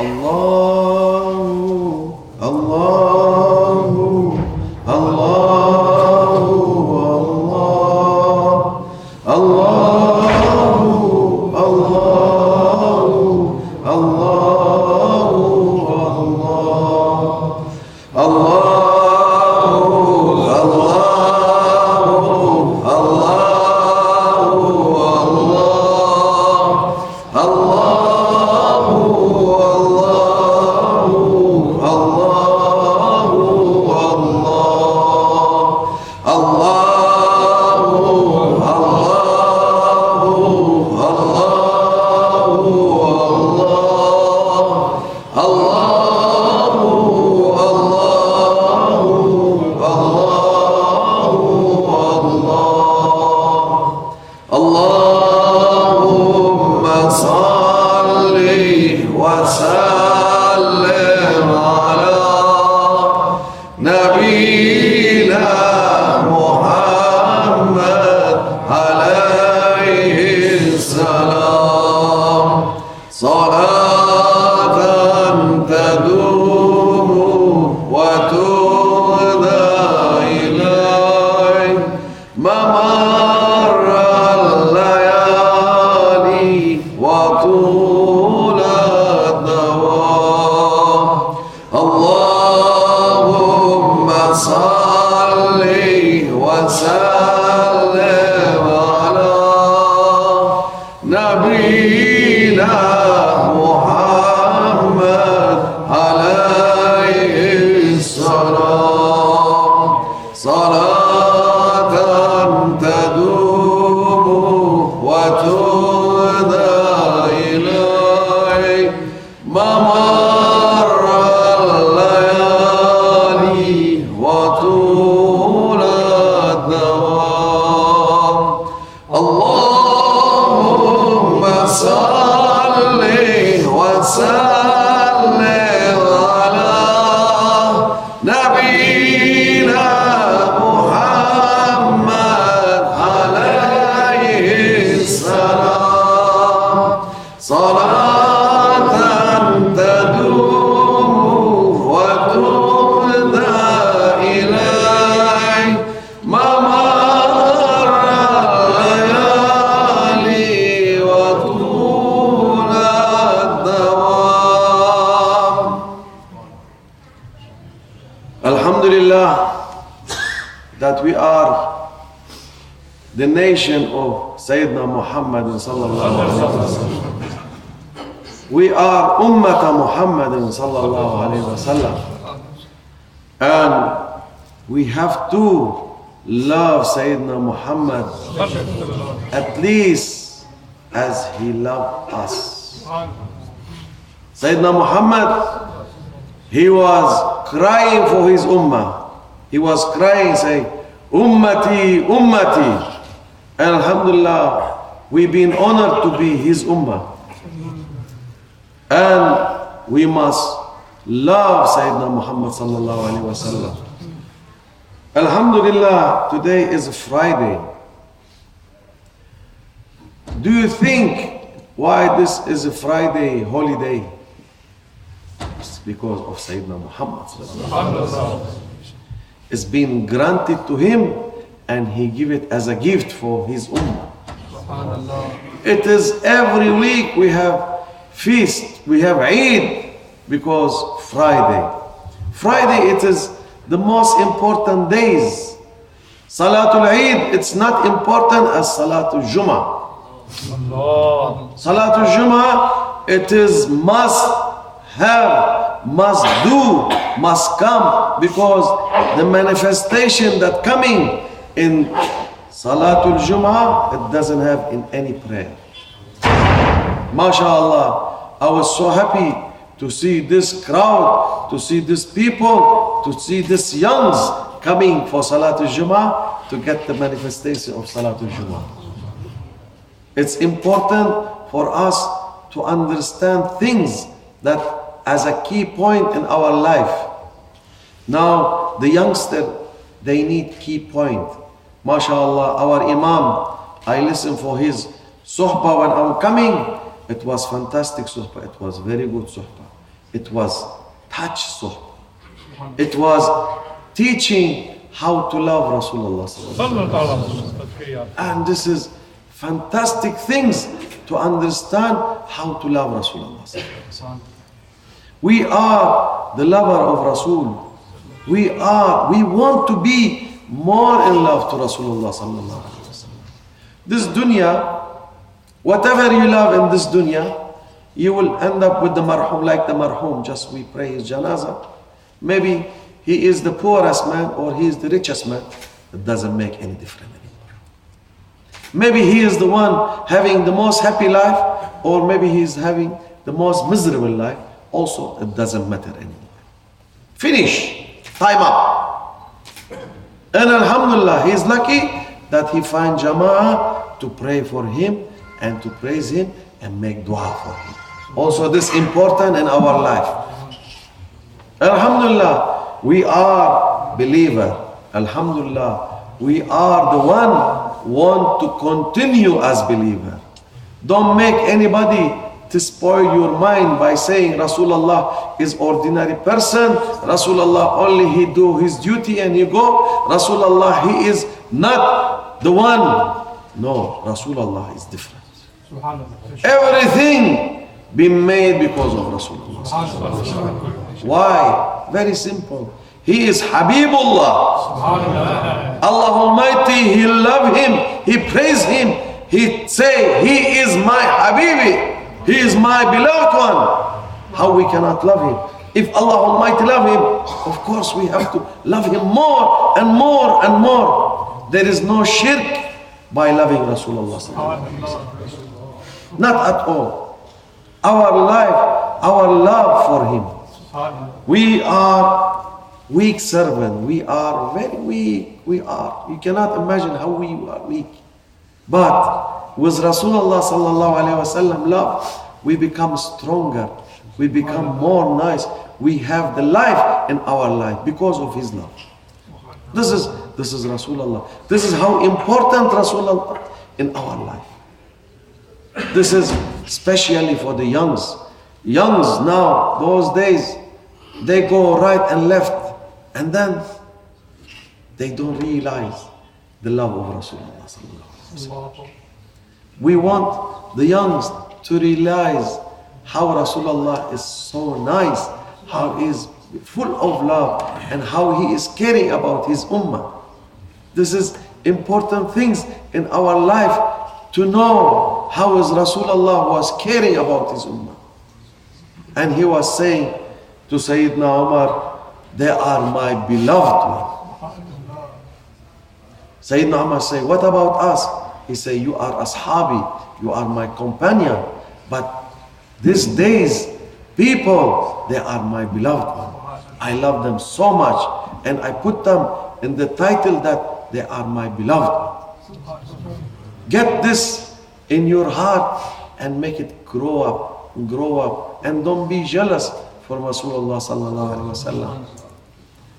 الله Vamos Alhamdulillah that we are the nation of Sayyidina Muhammad sallallahu alaihi wasallam. We are Ummah Muhammad sallallahu alaihi wasallam. And we have to love Sayyidina Muhammad at least as he loved us. Sayyidina Muhammad he was crying for his ummah. He was crying, saying, Ummati, Ummati. And Alhamdulillah, we've been honored to be his ummah. And we must love Sayyidina Muhammad sallallahu alaihi wasallam. Alhamdulillah, today is a Friday. Do you think why this is a Friday holiday? Because of Sayyidina Muhammad. It's been granted to him and he give it as a gift for his ummah. It is every week we have feast, we have Eid because Friday. Friday it is the most important days. Salatul Eid it's not important as Salatul Jummah. Salatul Jummah it is must have, must do, must come because the manifestation that coming in Salatul Jum'ah, it doesn't have in any prayer. MashaAllah, I was so happy to see this crowd, to see these people, to see these youngs coming for Salatul Jum'ah to get the manifestation of Salatul Jum'ah. It's important for us to understand things that as a key point in our life. Now, the youngster, they need key point. MashaAllah, our Imam, I listen for his suhbah when I'm coming. It was fantastic suhbah. It was very good suhbah. It was touch suhbah. It was teaching how to love Rasulullah. and this is fantastic things to understand how to love Rasulullah. We are the lover of Rasul. We are, we want to be more in love to Rasulullah. This dunya, whatever you love in this dunya, you will end up with the marhum like the marhum. Just we pray his janazah. Maybe he is the poorest man or he is the richest man. It doesn't make any difference anymore. Maybe he is the one having the most happy life, or maybe he is having the most miserable life. Also, it doesn't matter anymore. Finish. Time up. And Alhamdulillah, he is lucky that he find Jama'ah to pray for him and to praise him and make dua for him. Also, this important in our life. Alhamdulillah, we are believer. Alhamdulillah, we are the one want to continue as believer. Don't make anybody to spoil your mind by saying Rasulullah is ordinary person, Rasulullah only he do his duty and he go, Rasulullah he is not the one. No, Rasulullah is different. Everything be made because of Rasulullah. Why? Very simple. He is Habibullah. Allah Almighty, He love Him, He praise Him, He say He is my Habibi. He is my beloved one. How we cannot love him? If Allah Almighty love him, of course we have to love him more and more and more. There is no shirk by loving Rasulullah. Not at all. Our life, our love for him. We are weak servant. We are very weak. We are. You cannot imagine how we are weak. But with Rasulullah sallallahu alaihi wasallam love, we become stronger. We become more nice. We have the life in our life because of his love. This is this is Rasulullah. This is how important Rasulullah in our life. This is especially for the youngs. Youngs now, those days, they go right and left, and then they don't realize the love of Rasulullah. We want the youngs to realize how Rasulullah is so nice, how he is full of love, and how he is caring about his ummah. This is important things in our life to know how is Rasulullah was caring about his ummah. And he was saying to Sayyidina Umar, they are my beloved one. Sayyidina Umar say, what about us? He say, you are ashabi, you are my companion. But these days, people, they are my beloved one. I love them so much. And I put them in the title that they are my beloved one. Get this in your heart and make it grow up, grow up. And don't be jealous for Rasulullah sallallahu alaihi wasallam.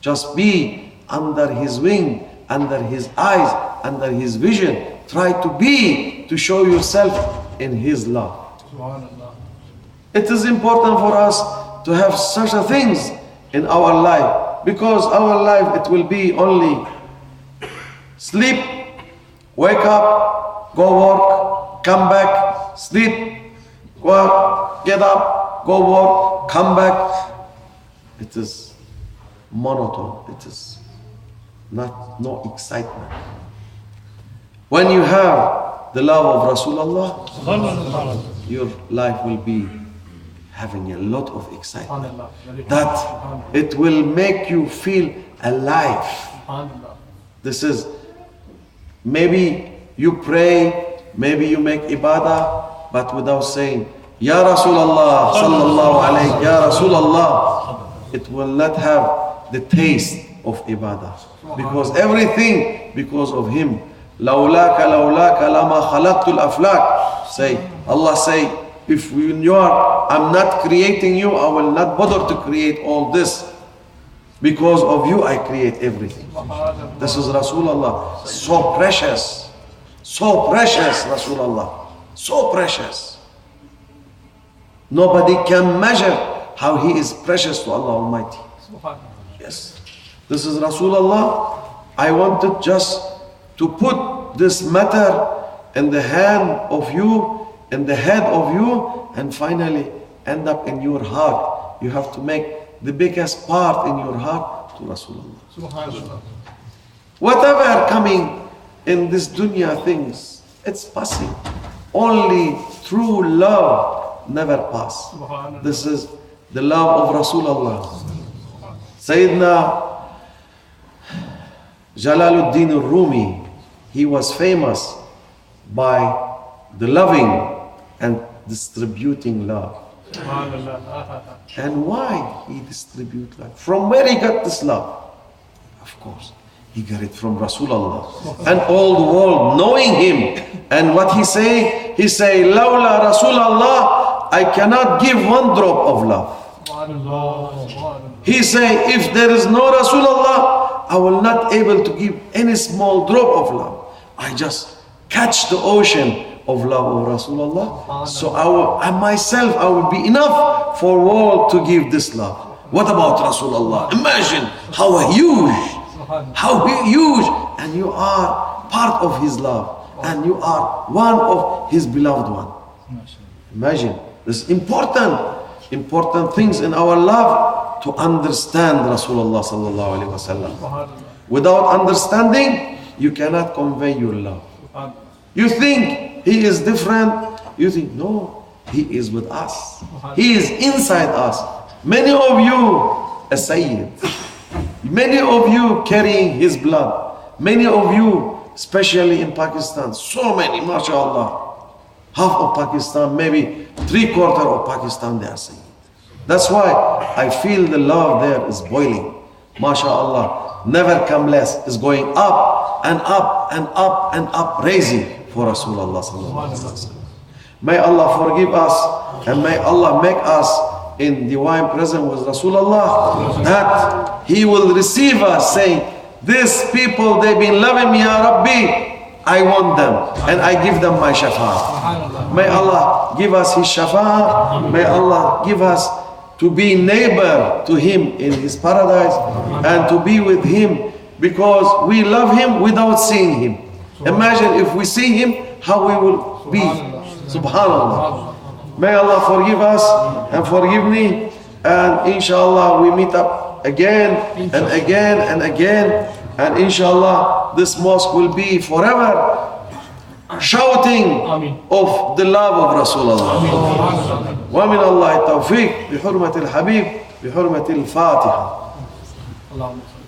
Just be under his wing, under his eyes, under his vision. Try to be, to show yourself in his love. It is important for us to have such a things in our life because our life it will be only sleep, wake up, go work, come back, sleep, work, get up, go work, come back. It is monotone. It is not no excitement. When you have the love of Rasulullah, your life will be having a lot of excitement. That it will make you feel alive. This is maybe you pray, maybe you make ibadah, but without saying, Ya Rasulullah, sallallahu alayhi, Ya Rasulullah, it will not have the taste of ibadah. Because everything, because of him. Laulaka, laulaka, lama khalaqtul aflak. Say, Allah say, if you are, I'm not creating you, I will not bother to create all this. Because of you, I create everything. This is Rasulullah. So precious. So precious, Rasulullah. So precious. Nobody can measure how he is precious to Allah Almighty. Yes. This is Rasulullah. I wanted just to put this matter in the hand of you, in the head of you, and finally end up in your heart. You have to make the biggest part in your heart to Rasulullah. Subhanallah. Whatever coming in this dunya things, it's passing. Only true love never pass. This is the love of Rasulullah. Sayyidina Jalaluddin al-Rumi, he was famous by the loving and distributing love. And why he distribute love? From where he got this love? Of course, he got it from Rasulullah. And all the world knowing him. And what he say? He say, Lawla Rasulullah, I cannot give one drop of love. He say, if there is no Rasulullah, I will not able to give any small drop of love. I just catch the ocean of love of Rasulullah. So I, will, I myself, I will be enough for world to give this love. What about Rasulullah? Imagine how huge, how huge, and you are part of his love, and you are one of his beloved one. Imagine this important, important things in our love to understand Rasulullah sallallahu alaihi wasallam. Without understanding, you cannot convey your love. You think he is different. You think no, he is with us. He is inside us. Many of you a Sayyid. Many of you carrying his blood. Many of you, especially in Pakistan, so many, mashallah. Half of Pakistan, maybe three quarter of Pakistan, they are Sayyid. That's why I feel the love there is boiling. MashaAllah. Never come less. It's going up and up and up and up, raising for Rasulullah. sallallahu alaihi wasallam. May Allah forgive us and may Allah make us in divine presence with Rasulullah that He will receive us saying, These people, they've been loving me, Ya Rabbi. I want them and I give them my. Subhanallah. May Allah give us His shafa'ah. May Allah give us to be neighbor to Him in His paradise and to be with Him because we love Him without seeing Him. Imagine if we see Him, how we will be. Subhanallah. May Allah forgive us and forgive me. And inshallah, we meet up again and again and again. And inshallah, this mosque will be forever shouting of the love of Rasulullah. ومن الله التوفيق بحرمة الحبيب بحرمة الفاتحة اللهم صل.